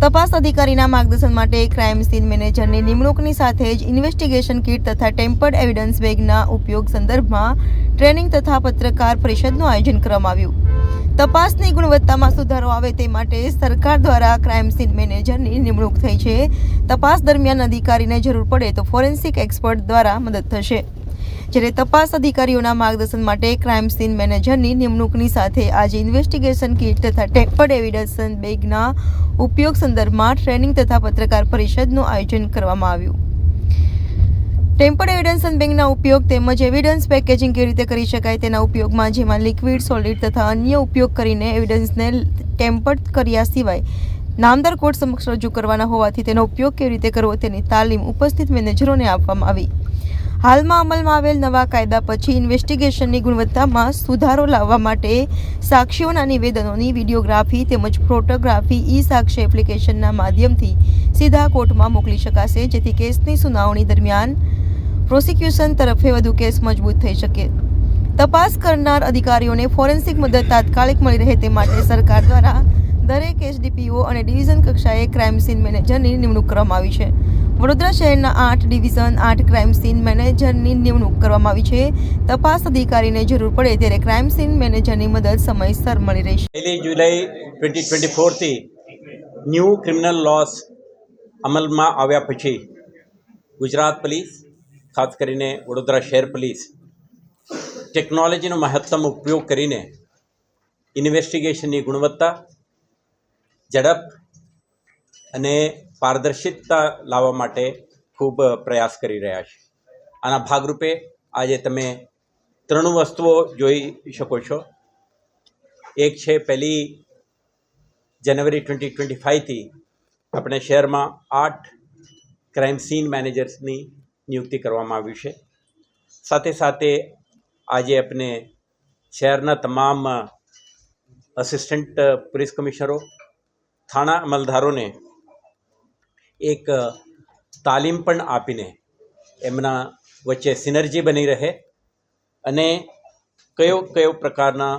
તપાસ અધિકારીના માર્ગદર્શન માટે ક્રાઇમ સીન મેનેજરની નિમણૂકની સાથે જ ઇન્વેસ્ટિગેશન કિટ તથા ટેમ્પર્ડ એવિડન્સ બેગના ઉપયોગ સંદર્ભમાં ટ્રેનિંગ તથા પત્રકાર પરિષદનું આયોજન કરવામાં આવ્યું. તપાસની ગુણવત્તામાં સુધારો આવે તે માટે સરકાર દ્વારા ક્રાઇમ સીન મેનેજરની નિમણૂક થઈ છે. તપાસ દરમિયાન અધિકારીને જરૂર પડે તો ફોરેન્સિક એક્સપર્ટ દ્વારા મદદ થશે. જ્યારે તપાસ અધિકારીઓના માર્ગદર્શન માટે ક્રાઇમ સીન મેનેજરની નિમણૂકની સાથે આજે ઇન્વેસ્ટિગેશન કિટ તથા ટેમ્પર્ડ એવિડન્સ બેગના ઉપયોગ સંદર્ભમાં ટ્રેનિંગ તથા પત્રકાર પરિષદનું આયોજન કરવામાં આવ્યું. ટેમ્પર્ડ એવિડન્સ બેંકના ઉપયોગ તેમજ એવિડન્સ પેકેજિંગ કેવી રીતે કરી શકાય તેના ઉપયોગમાં જેમાં લિક્વિડ, સોલિડ તથા અન્ય ઉપયોગ કરીને એવિડન્સને ટેમ્પર્ડ કર્યા સિવાય નામદાર કોર્ટ સમક્ષ રજૂ કરવાના હોવાથી તેનો ઉપયોગ કેવી રીતે કરવો તેની તાલીમ ઉપસ્થિત મેનેજરોને આપવામાં આવી. હાલમાં અમલમાં આવેલ નવા કાયદા પછી ઇન્વેસ્ટિગેશનની ગુણવત્તામાં સુધારો લાવવા માટે સાક્ષીઓના નિવેદનોની વિડીયોગ્રાફી તેમજ ફોટોગ્રાફી ઈ સાક્ષી એપ્લિકેશનના માધ્યમથી સીધા કોર્ટમાં મોકલી શકાશે, જેથી કેસની સુનાવણી દરમિયાન પ્રોસિક્યુશન તરફે વધુ કેસ મજબૂત થઈ શકે. તપાસ કરનાર અધિકારીઓને ફોરેન્સિક મદદ તાત્કાલિક મળી રહે તે માટે સરકાર દ્વારા દરેક એસડીપીઓ અને ડિવિઝન કક્ષાએ ક્રાઇમ સીન મેનેજરની નિમણૂક કરવામાં આવી છે. વડોદરા શહેરના આઠ ડિવિઝન, આઠ ક્રાઇમ સીન મેનેજરની નિમણૂક કરવામાં આવી છે. તપાસ અધિકારીને જરૂર પડે ત્યારે ક્રાઇમ સીન મેનેજરની મદદ સમયસર મળી રહેશે. પહેલી જુલાઈ ટ્વેન્ટી ટ્વેન્ટી ફોરથી ન્યૂ ક્રિમિનલ લોસ અમલમાં આવ્યા પછી ગુજરાત પોલીસ, ખાસ કરીને વડોદરા શહેર પોલીસ, ટેકનોલોજીનો મહત્તમ ઉપયોગ કરીને ઇન્વેસ્ટિગેશનની ગુણવત્તા, ઝડપ અને પારદર્શિતતા લાવવા માટે ખૂબ પ્રયાસ કરી રહ્યા છે. આના ભાગરૂપે આજે તમે ત્રણ વસ્તુઓ જોઈ શકો છો. એક છે પહેલી જાન્યુઆરી ટ્વેન્ટી ટ્વેન્ટી ફાઇવથી આપણે શહેરમાં આઠ ક્રાઇમ સીન મેનેજર્સની નિયુક્તિ કરવામાં આવ્યું છે. સાથે સાથે આજે આપણે શહેરના તમામ અસિસ્ટન્ટ પોલીસ કમિશનરો થાણા અમલદારોને એક તાલીમ પણ આપીને એમના વચ્ચે સિનર્જી બની રહે અને કયો કયો પ્રકારના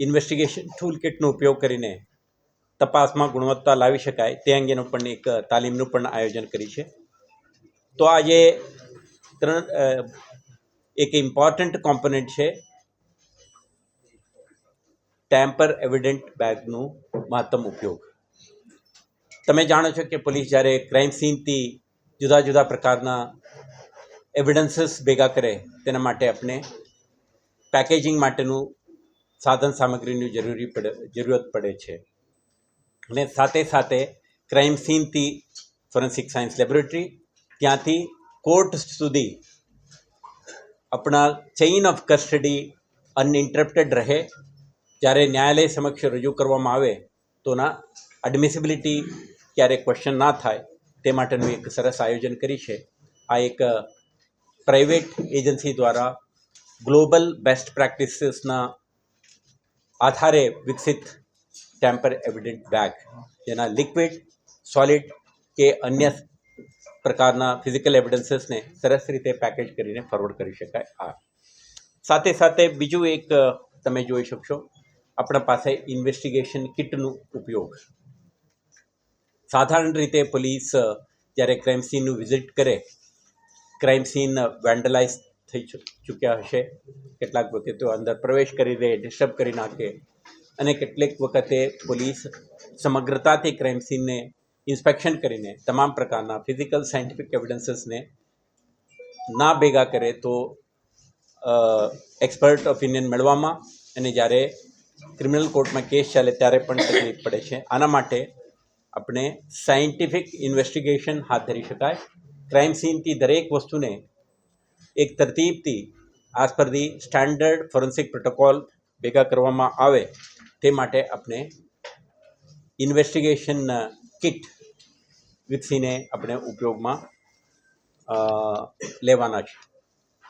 ઇન્વેસ્ટિગેશન ટૂલ કિટનો ઉપયોગ કરીને તપાસમાં ગુણવત્તા લાવી શકાય તે અંગેનું પણ એક તાલીમનું પણ આયોજન કરી છે. તો આજે ત્રણ એક ઇમ્પોર્ટન્ટ કોમ્પોનન્ટ છે ટેમ્પર એવિડન્ટ બેગનું મહત્તમ ઉપયોગ. તમે જાણો છો કે પોલીસ જ્યારે ક્રાઇમ સીનથી જુદા જુદા પ્રકારના એવિડન્સીસ ભેગા કરે તેના માટે આપણે પેકેજિંગ માટેનું સાધન સામગ્રીની જરૂરી પડે, જરૂરત પડે છે. અને સાથે સાથે ક્રાઇમ સીનથી ફોરેન્સિક સાયન્સ લેબોરેટરી ત્યાંથી કોર્ટ સુધી આપણા ચેઇન ઓફ કસ્ટડી અનઇન્ટરપ્ટેડ રહે. જ્યારે ન્યાયાલય સમક્ષ રજૂ કરવામાં આવે તો ના એડમિસિબિલિટી ક્યારેક ક્વેશ્ચન ના થાય, તે માટેનું એક સરસ આયોજન કરી છે. આ એક પ્રાઇવેટ એજન્સી દ્વારા ગ્લોબલ બેસ્ટ પ્રેક્ટિસીસના આધારે વિકસિત ટેમ્પર એવિડન્ટ બેગ જેના લિક્વિડ સોલિડ કે અન્ય પ્રકારના ફિઝિકલ એવિડન્સીસને સરસ રીતે પેકેજ કરીને ફોરવર્ડ કરી શકાય. આ સાથે સાથે બીજું એક તમે જોઈ શકશો, આપણા પાસે ઇન્વેસ્ટિગેશન કિટનું ઉપયોગ સાધારણ રીતે પોલીસ જ્યારે ક્રાઇમ સીનનું વિઝિટ કરે ક્રાઇમ સીન વેન્ડલાઇઝ થઈ ચૂક્યા હશે. કેટલાક વખતે અંદર પ્રવેશ કરી દે ડિસ્ટર્બ કરી નાખે અને કેટલીક વખતે પોલીસ સમગ્રતાથી ક્રાઇમ સીનને ઇન્સ્પેક્શન કરીને તમામ પ્રકારના ફિઝિકલ સાયન્ટિફિક એવિડન્સીસને ના ભેગા કરે તો એક્સપર્ટ ઓપિનિયન મેળવવામાં અને જ્યારે ક્રિમિનલ કોર્ટમાં કેસ ચાલે ત્યારે પણ તકલીફ પડે છે. આના માટે આપણે સાયન્ટિફિક ઇન્વેસ્ટિગેશન હાથ ધરી શકાય. ક્રાઇમ સીનથી દરેક વસ્તુને એક તરતીબથી આઝ પરથી સ્ટાન્ડર્ડ ફોરેન્સિક પ્રોટોકોલ ભેગા કરવામાં આવે તે માટે આપણે ઇન્વેસ્ટિગેશન કિટ વિકસીને આપણે ઉપયોગમાં લેવાના છે.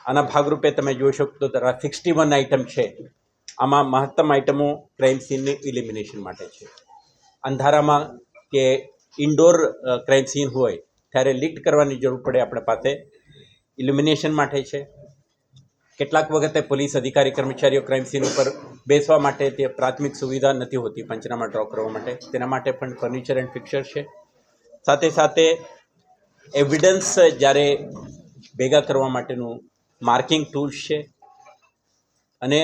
આના ભાગરૂપે તમે જોઈ શકો તો સિક્સટી વન આઇટમ છે. આમાં મહત્તમ આઇટમો ક્રાઇમ સીનની ઇલિમિનેશન માટે છે. અંધારામાં કે ઇન્ડોર ક્રાઇમ સીન હોય, ત્યારે લીટ કરવાની જરૂર પડે આપણા પાસે. ઇલ્યુમિનેશન માટે છે. કેટલાક વખતે પોલીસ અધિકારી, કર્મચારીઓ ક્રાઇમ સીન ઉપર બેસવા માટે તે પ્રાથમિક સુવિધા નથી હોતી પંચનામા ડ્રો કરવા માટે. તેના માટે પણ ફર્નિચર એન્ડ ફિક્સર છે. સાથે સાથે એવિડન્સ જ્યારે ભેગા કરવા માટેનું માર્કિંગ ટૂલ્સ છે. અને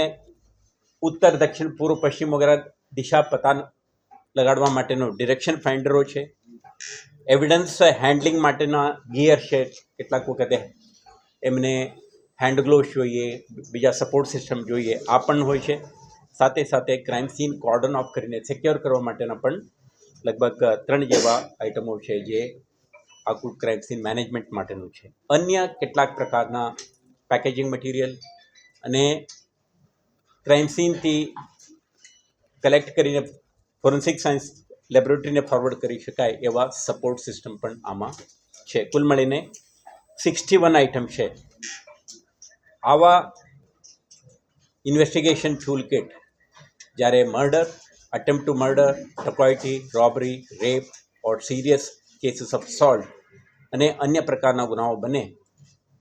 ઉત્તર, દક્ષિણ, પૂર્વ, પશ્ચિમ વગેરે દિશા પતા લગાડવા માટેનો ડિરેક્શન ફાઇન્ડરો છે. એવિડન્સ હેન્ડલિંગ માટેના ગિયર છે. કેટલાક વખતે એમને હેન્ડ ગ્લોવ્સ જોઈએ, બીજા સપોર્ટ સિસ્ટમ જોઈએ, આ પણ હોય છે. સાથે સાથે ક્રાઇમ સીન કોર્ડન ઓફ કરીને સિક્યોર કરવા માટેના પણ લગભગ ત્રણ જેવા આઇટમો છે જે આખું ક્રાઇમ સીન મેનેજમેન્ટ માટેનું છે. અન્ય કેટલાક પ્રકારના પેકેજિંગ મટીરિયલ અને ક્રાઇમ સીનથી કલેક્ટ કરીને ફોરેન્સિક સાયન્સ લેબોરેટરીને ફોરવર્ડ કરી શકાય એવા સપોર્ટ સિસ્ટમ પણ આમાં છે. કુલ મળીને સિક્સટી વન આઇટમ છે. આવા ઇન્વેસ્ટિગેશન ટૂલ કિટ જ્યારે murder attempt to murder dacoity robbery rape or serious cases of assault અને અન્ય પ્રકારના ગુનાઓ બને,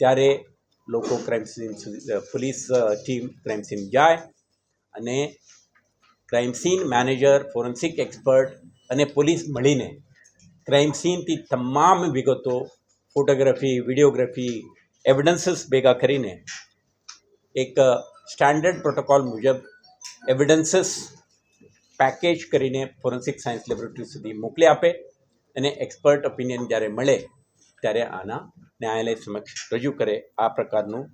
ત્યારે લોકો crime scene police team crime scene જાય અને crime scene manager forensic expert અને પોલીસ મળીને ક્રાઇમ સીનથી તમામ વિગતો ફોટોગ્રાફી વિડીયોગ્રાફી એવિડન્સીસ ભેગા કરીને એક સ્ટાન્ડર્ડ પ્રોટોકોલ મુજબ એવિડન્સીસ પેકેજ કરીને ફોરેન્સિક સાયન્સ લેબોરેટરી સુધી મોકલી આપે અને એક્સપર્ટ ઓપિનિયન જ્યારે મળે ત્યારે આના ન્યાયાલય સમક્ષ રજૂ કરે આ પ્રકારનું